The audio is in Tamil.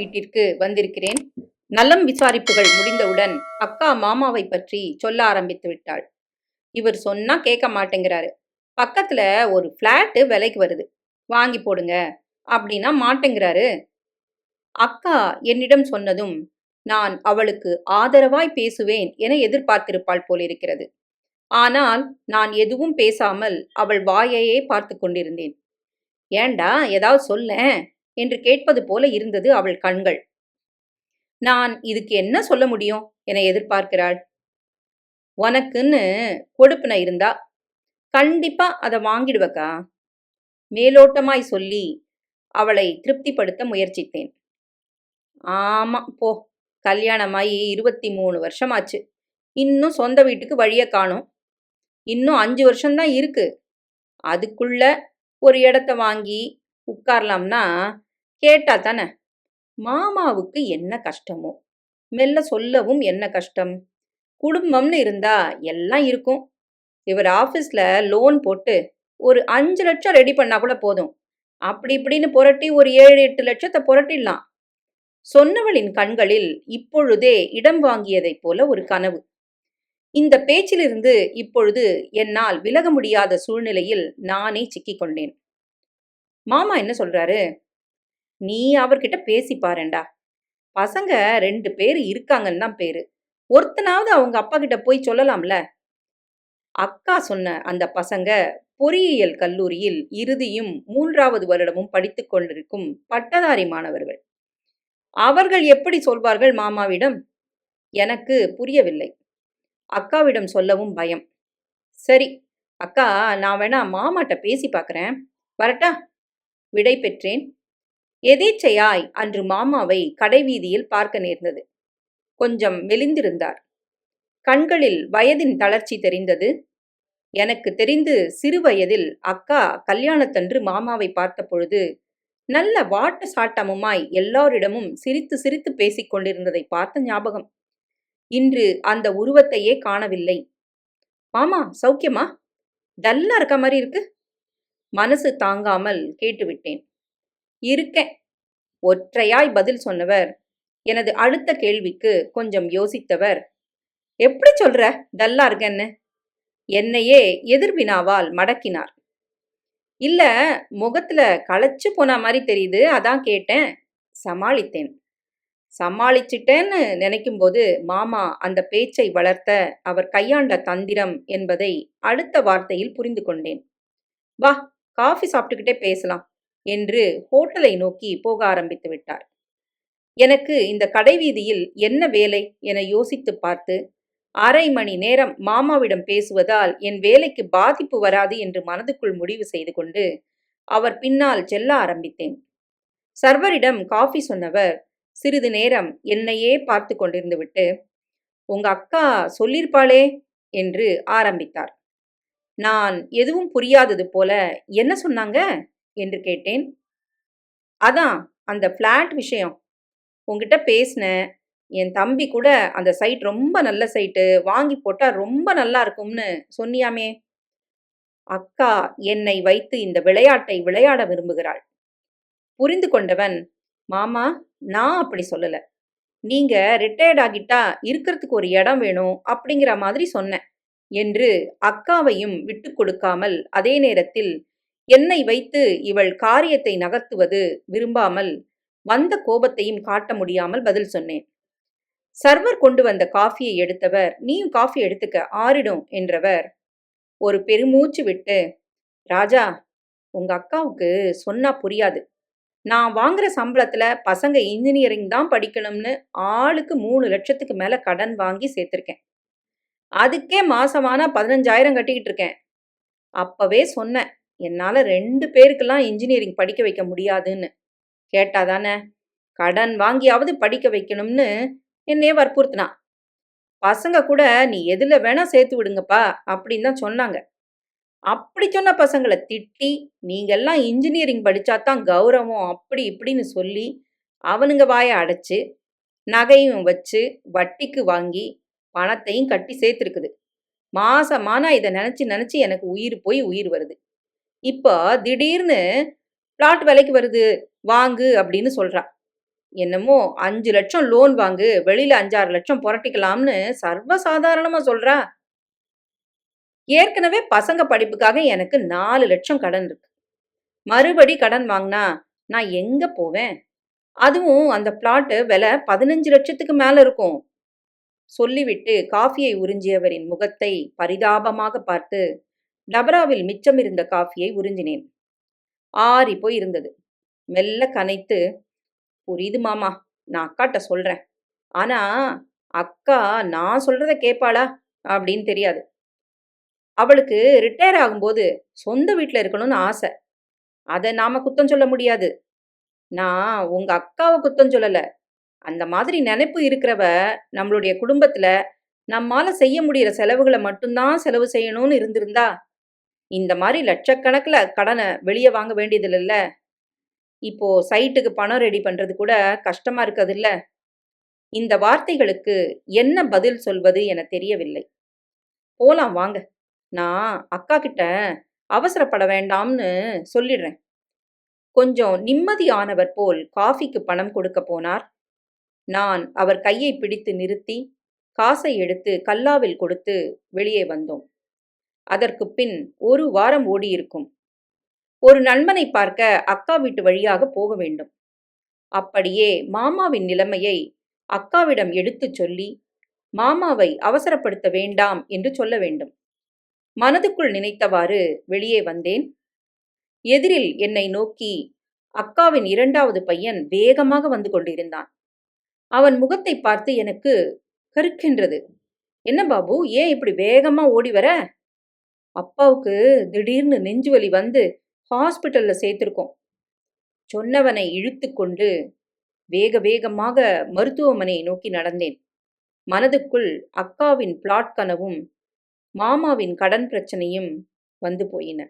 வீட்டிற்கு வந்திருக்கிறேன். நலம் விசாரிப்புகள் முடிந்தவுடன் அக்கா மாமாவை பற்றி சொல்ல ஆரம்பித்து விட்டாள். இவர் சொன்னா கேட்க மாட்டேங்கிறாரு. பக்கத்துல ஒரு ஃப்ளாட்டு விலைக்கு வருது. வாங்கி போடுங்க அப்படின்னா மாட்டேங்கிறாரு. அக்கா என்னிடம் சொன்னதும் நான் அவளுக்கு ஆதரவாய் பேசுவேன் என எதிர்பார்த்திருப்பாள் போலிருக்கிறது ஆனால் நான் எதுவும் பேசாமல் அவள் வாயையே பார்த்து கொண்டிருந்தேன். ஏண்டா ஏதாவது சொல்லேன்? என்று கேட்பது போல இருந்தது அவள் கண்கள். நான் இதுக்கு என்ன சொல்ல முடியும்? என எதிர்பார்க்கிறாள். உனக்குன்னு கொடுப்பின இருந்தா கண்டிப்பா அதை வாங்கிடுவக்கா? மேலோட்டமாய் சொல்லி அவளை திருப்திப்படுத்த முயற்சித்தேன். ஆமா போ. கல்யாணமாயி இருபத்தி மூணு வருஷமாச்சு. இன்னும் சொந்த வீட்டுக்கு வழிய காணும். இன்னும் அஞ்சு வருஷம்தான் இருக்கு. அதுக்குள்ள ஒரு இடத்த வாங்கி உட்காரலாம்னா கேட்டா தானே? மாமாவுக்கு என்ன கஷ்டமோ? மெல்ல சொல்லவும் என்ன கஷ்டம்? குடும்பம்னு இருந்தா எல்லாம் இருக்கும். இவர் ஆஃபீஸில் லோன் போட்டு ஒரு அஞ்சு லட்சம் ரெடி பண்ணா கூட போதும். அப்படி இப்படின்னு புரட்டி ஒரு ஏழு எட்டு லட்சத்தை புரட்டிடலாம். சொன்னவளின் கண்களில் இப்பொழுதே இடம் வாங்கியதைப் போல ஒரு கனவு. இந்த பேச்சிலிருந்து இப்பொழுது என்னால் விலக முடியாத சூழ்நிலையில் நானே சிக்கிக் கொண்டேன் மாமா என்ன சொல்றாரு? நீ அவர்கிட்ட பேசி பாருண்டா பசங்க ரெண்டு பேர் இருக்காங்கன்னு தான் பேரு. ஒருத்தனாவது அவங்க அப்பா கிட்ட போய் சொல்லலாம்ல? அக்கா சொன்ன அந்த பசங்க பொறியியல் கல்லூரியில் இறுதியும் மூன்றாவது வருடமும் படித்து கொண்டிருக்கும் பட்டதாரி மாணவர்கள். அவர்கள் எப்படி சொல்வார்கள் மாமாவிடம்? எனக்கு புரியவில்லை. அக்காவிடம் சொல்லவும் பயம். சரி அக்கா நான் வேணா மாமாட்ட பேசி பார்க்குறேன் வரட்டா? விடை பெற்றேன். எதேச்சையாய் அன்று மாமாவை கடைவீதியில் பார்க்க நேர்ந்தது. கொஞ்சம் மெலிந்திருந்தார். கண்களில் வயதின் தளர்ச்சி தெரிந்தது. எனக்கு தெரிந்து சிறுவயதில் அக்கா கல்யாணத்தன்று மாமாவை பார்த்த பொழுது நல்ல வாட்ட சாட்டமுமாய் எல்லாரிடமும் சிரித்து சிரித்து பேசிக் கொண்டிருந்ததை பார்த்த ஞாபகம். இன்று அந்த உருவத்தையே காணவில்லை. மாமா சௌக்கியமா? டல்லா இருக்க மாதிரி இருக்கு. மனசு தாங்காமல் கேட்டுவிட்டேன். இருக்கேன். ஒற்றையாய் பதில் சொன்னவர். எனது அடுத்த கேள்விக்கு கொஞ்சம் யோசித்தவர். எப்படி சொல்ற? டல்லா இருக்கேன்னு. என்னையே எதிர்வினாவால் மடக்கினார். இல்ல முகத்துல களைச்சு போன மாதிரி தெரியுது. அதான் கேட்டேன். சமாளித்தேன். சமாளிச்சிட்டேன்னு நினைக்கும்போது மாமா அந்த பேச்சை வளர்த்த அவர் கையாண்ட தந்திரம் என்பதை அடுத்த வார்த்தையில் புரிந்து கொண்டேன். வா காஃபி சாப்பிட்டுக்கிட்டே பேசலாம். என்று ஹோட்டலை நோக்கி போக ஆரம்பித்து விட்டார். எனக்கு இந்த கடைவீதியில் என்ன வேலை என யோசித்து பார்த்து அரை மணி நேரம் மாமாவிடம் பேசுவதால் என் வேலைக்கு பாதிப்பு வராது என்று மனதுக்குள் முடிவு செய்து கொண்டு அவர் பின்னால் செல்ல ஆரம்பித்தேன். சர்வரிடம் காஃபி சொன்னவர் சிறிது நேரம் என்னையே பார்த்து கொண்டிருந்து விட்டு உங்க அக்கா சொல்லியிருப்பாளே என்று ஆரம்பித்தார். நான் எதுவும் புரியாதது போல என்ன சொன்னாங்க? என்று கேட்டேன். அதான் அந்த ஃப்ளாட் விஷயம். உங்ககிட்ட பேசினேன். என் தம்பி கூட அந்த சைட் ரொம்ப நல்ல சைட்டு வாங்கி போட்டால் ரொம்ப நல்லா இருக்கும்னு சொன்னியாமே. அக்கா என்னை வைத்து இந்த விளையாட்டை விளையாட விரும்புகிறாள். புரிந்து கொண்டவன் மாமா நான் அப்படி சொல்லலை. நீங்க ரிட்டையர்ட் ஆகிட்டா இருக்கிறதுக்கு ஒரு இடம் வேணும் அப்படிங்கிற மாதிரி சொன்னேன். என்று அக்காவையும் விட்டு கொடுக்காமல் அதே நேரத்தில் என்னை வைத்து இவள் காரியத்தை நகர்த்துவது விரும்பாமல் வந்த கோபத்தையும் காட்ட முடியாமல் பதில் சொன்னேன். சர்வர் கொண்டு வந்த காஃபியை எடுத்தவர் நீயும் காஃபி எடுத்துக்க ஆறிடும் என்றவர் ஒரு பெருமூச்சு விட்டு ராஜா உங்க அக்காவுக்கு சொன்னா புரியாது. நான் வாங்குற சம்பளத்துல பசங்க இன்ஜினியரிங் தான் படிக்கணும்னு ஆளுக்கு மூணு லட்சத்துக்கு மேல கடன் வாங்கி சேர்த்திருக்கேன். அதுக்கே மாசமான பதினஞ்சாயிரம் கட்டிக்கிட்டு இருக்கேன். அப்பவே சொன்னேன். என்னால் ரெண்டு பேருக்கெல்லாம் இன்ஜினியரிங் படிக்க வைக்க முடியாதுன்னு. கேட்டாதானே? கடன் வாங்கியாவது படிக்க வைக்கணும்னு என்னையே வற்புறுத்தினான் பசங்க கூட நீ எதில் வேணா சேர்த்து விடுங்கப்பா அப்படின்னு தான் சொன்னாங்க. அப்படி சொன்ன பசங்களை திட்டி நீங்கள்லாம் இன்ஜினியரிங் படித்தா தான் கௌரவம் அப்படி இப்படின்னு சொல்லி அவனுங்க வாயை அடைச்சி நகையும் வச்சு வட்டிக்கு வாங்கி பணத்தையும் கட்டி சேர்த்துருக்குது. மாசமானா இதை நினச்சி நினச்சி எனக்கு உயிர் போய் உயிர் வருது. இப்போ திடீர்னு பிளாட் விலைக்கு வருது வாங்கு அப்படின்னு சொல்றா. என்னமோ அஞ்சு லட்சம் லோன் வாங்கு வெளியில அஞ்சாறு லட்சம் புரட்டிக்கலாம்னு சர்வசாதாரணமா சொல்றா. ஏற்கனவே பசங்க படிப்புக்காக எனக்கு நாலு லட்சம் கடன் இருக்கு. மறுபடி கடன் வாங்கினா நான் எங்க போவேன்? அதுவும் அந்த பிளாட்டு விலை பதினஞ்சு லட்சத்துக்கு மேல இருக்கும். சொல்லிவிட்டு காஃபியை உறிஞ்சியவரின் முகத்தை பரிதாபமாக பார்த்து டபராவில் மிச்சமிருந்த காஃபியை உறிஞ்சினேன். ஆறி போய் இருந்தது. மெல்ல கனைத்து புரியுது மாமா நான் அக்காட்ட சொல்றேன். ஆனா அக்கா நான் சொல்றத கேட்பாளா அப்படின்னு தெரியாது. அவளுக்கு ரிட்டையர் ஆகும்போது சொந்த வீட்டில் இருக்கணும்னு ஆசை. அதை நாம குத்தம் சொல்ல முடியாது. நான் உங்க அக்காவை குத்தம் சொல்லலை. அந்த மாதிரி நினைப்பு இருக்கிறவ நம்மளுடைய குடும்பத்துல நம்மால செய்ய முடியிற செலவுகளை மட்டும்தான் செலவு செய்யணும்னு இருந்திருந்தா இந்த மாதிரி லட்சக்கணக்கில் கடனை வெளியே வாங்க வேண்டியது இல்லைல்ல இப்போ சைட்டுக்கு பணம் ரெடி பண்ணுறது கூட கஷ்டமா இல்லை இந்த வார்த்தைகளுக்கு என்ன பதில் சொல்வது என தெரியவில்லை. போலாம் வாங்க. நான் அக்கா கிட்ட அவசரப்பட வேண்டாம்னு சொல்லிடுறேன். கொஞ்சம் நிம்மதியானவர் போல் காஃபிக்கு பணம் கொடுக்க போனார். நான் அவர் கையை பிடித்து நிறுத்தி காசை எடுத்து கல்லாவில் கொடுத்து வெளியே வந்தோம். அதற்கு பின் ஒரு வாரம் ஓடியிருக்கும். ஒரு நண்பனை பார்க்க அக்கா வீட்டு வழியாக போக வேண்டும். அப்படியே மாமாவின் நிலைமையை அக்காவிடம் எடுத்துச் சொல்லி மாமாவை அவசரப்படுத்த வேண்டாம் என்று சொல்ல வேண்டும். மனதுக்குள் நினைத்தவாறு வெளியே வந்தேன். எதிரில் என்னை நோக்கி அக்காவின் இரண்டாவது பையன் வேகமாக வந்து கொண்டிருந்தான். அவன் முகத்தை பார்த்து எனக்கு கருக்கின்றது. என்ன பாபு ஏன் இப்படி வேகமா ஓடி வர? அப்பாவுக்கு திடீர்னு நெஞ்சுவலி வந்து ஹாஸ்பிட்டல்ல சேர்த்திருக்கோம். சொன்னவனை இழுத்து கொண்டு வேக வேகமாக மருத்துவமனையை நோக்கி நடந்தேன். மனதுக்குள் அக்காவின் பிளாட் கனவும் மாமாவின் கடன் பிரச்சனையும் வந்து போயின.